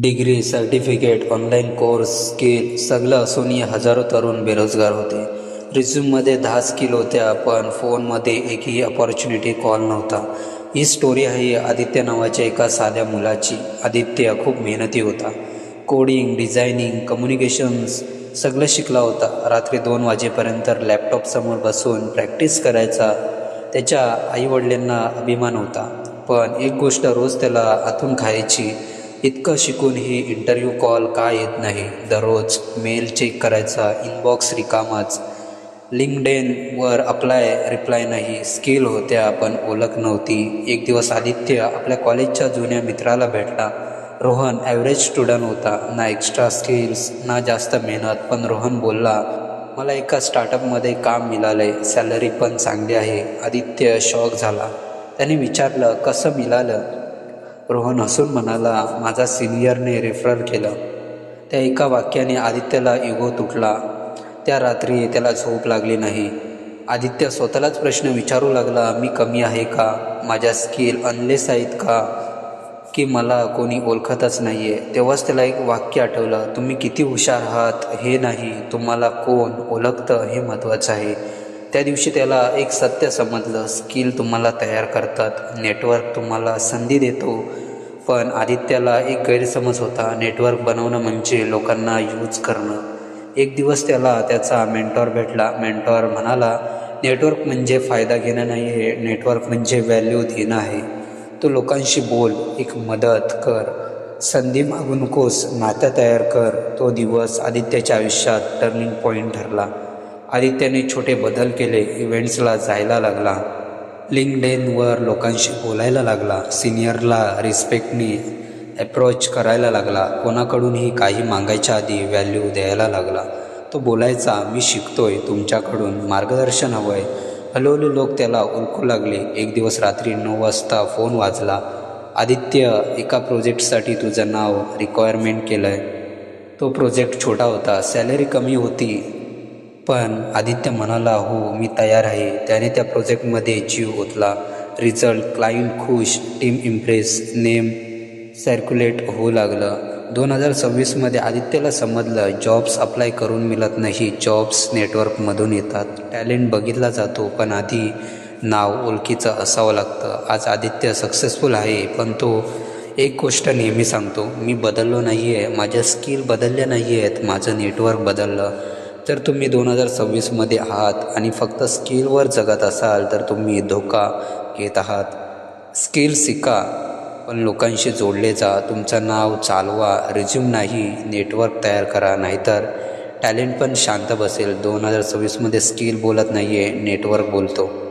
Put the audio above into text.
Degree certificate online course skill सगळं असूनही हजारो तरुण बेरोजगार होते. रिझ्यूममध्ये दहा स्किल होत्या पण फोनमध्ये एकही अपॉर्च्युनिटी कॉल नव्हता. ही स्टोरी आहे आदित्य नावाच्या एका साध्या मुलाची. आदित्य खूप मेहनती होता. कोडिंग डिझायनिंग कम्युनिकेशन्स सगळं शिकला होता. रात्री दोन वाजेपर्यंत लॅपटॉपसमोर बसून प्रॅक्टिस करायचा. त्याच्या आईवडिलांना अभिमान होता. पण एक गोष्ट रोज त्याला आतून खायची इतकं शिकूनही इंटरव्ह्यू कॉल का येत नाही? दररोज मेल चेक करायचा इनबॉक्स रिकामाच. लिंकडेनवर अप्लाय रिप्लाय नाही. स्किल होत्या पण ओळख नव्हती. एक दिवस आदित्य आपल्या कॉलेजच्या जुन्या मित्राला भेटला. रोहन ॲव्हरेज स्टुडंट होता. ना एक्स्ट्रा स्किल्स ना जास्त मेहनत पण रोहन बोलला मला एका स्टार्टअपमध्ये काम मिळालं आहे सॅलरी पण चांगली आहे. आदित्य शॉक झाला. त्याने विचारलं कसं मिळालं? रोहन हसून म्हणाला माझा सिनियरने रेफरल केलं. त्या एका वाक्याने आदित्यला इगो तुटला. त्या रात्री त्याला झोप लागली नाही. आदित्य स्वतःलाच प्रश्न विचारू लागला मी कमी आहे का? माझ्या स्किल अनलेस आहेत का? की मला कोणी ओळखतच नाही आहे तेव्हाच त्याला एक वाक्य आठवलं तुम्ही किती हुशार आहात हे नाही तुम्हाला कोण ओळखतं हे महत्त्वाचं आहे. त्या दिवशी त्याला एक सत्य समजलं स्किल तुम्हाला तयार करतात नेटवर्क तुम्हाला संधी देतो पण आदित्याला एक गैरसमज होता नेटवर्क बनवणं म्हणजे लोकांना यूज करणं. एक दिवस त्याला त्याचा मेंटॉर भेटला. मेंटॉर म्हणाला नेटवर्क म्हणजे फायदा घेणं नाही आहे नेटवर्क म्हणजे व्हॅल्यू देणं आहे. तू लोकांशी बोल एक मदत कर. संधी मागू नकोस नातं तयार कर. तो दिवस आदित्याच्या आयुष्यात टर्निंग पॉईंट ठरला. आदित्याने छोटे बदल केले इव्हेंट्सला जायला लागला. लिंकडेनवर लोकांशी बोलायला लागला. सिनियरला रिस्पेक्टनी अप्रोच करायला लागला. कोणाकडूनही काही मागायच्या आधी व्हॅल्यू द्यायला लागला. तो बोलायचा मी शिकतोय तुमच्याकडून मार्गदर्शन हवं आहे हळूहळू लोक त्याला ओळखू लागले. एक दिवस रात्री नऊ वाजता फोन वाजला. आदित्य एका प्रोजेक्टसाठी तुझं नाव रिक्वायरमेंट केलं आहे तो प्रोजेक्ट छोटा होता. सॅलरी कमी होती. पण आदित्य म्हणाला हो मी तयार आहे. त्याने त्या प्रोजेक्टमध्ये जीव ओतला. रिझल्ट क्लायंट खुश टीम इम्प्रेस नेम सर्क्युलेट होऊ लागलं. दोन हजार सव्वीसमध्ये आदित्यला समजलं जॉब्स अप्लाय करून मिळत नाही जॉब्स नेटवर्कमधून येतात. टॅलेंट बघितला जातो पण आधी नाव ओळखीचं असावं लागतं. आज आदित्य सक्सेसफुल आहे पण तो एक गोष्ट नेहमी सांगतो मी बदललो नाही आहे माझ्या स्किल बदलल्या नाही आहेत माझं नेटवर्क बदललं. जर तुम्ही दोन हजार सव्वीसमध्ये आहात आणि फक्त स्किलवर जगत असाल तर तुम्ही धोका घेत आहात. स्किल शिका पण लोकांशी जोडले जा. तुमचं नाव चालवा रिझ्यूम नाही नेटवर्क तयार करा. नाहीतर टॅलेंट पण शांत बसेल. दोन हजार सव्वीसमध्ये स्किल बोलत नाही आहे नेटवर्क बोलतो.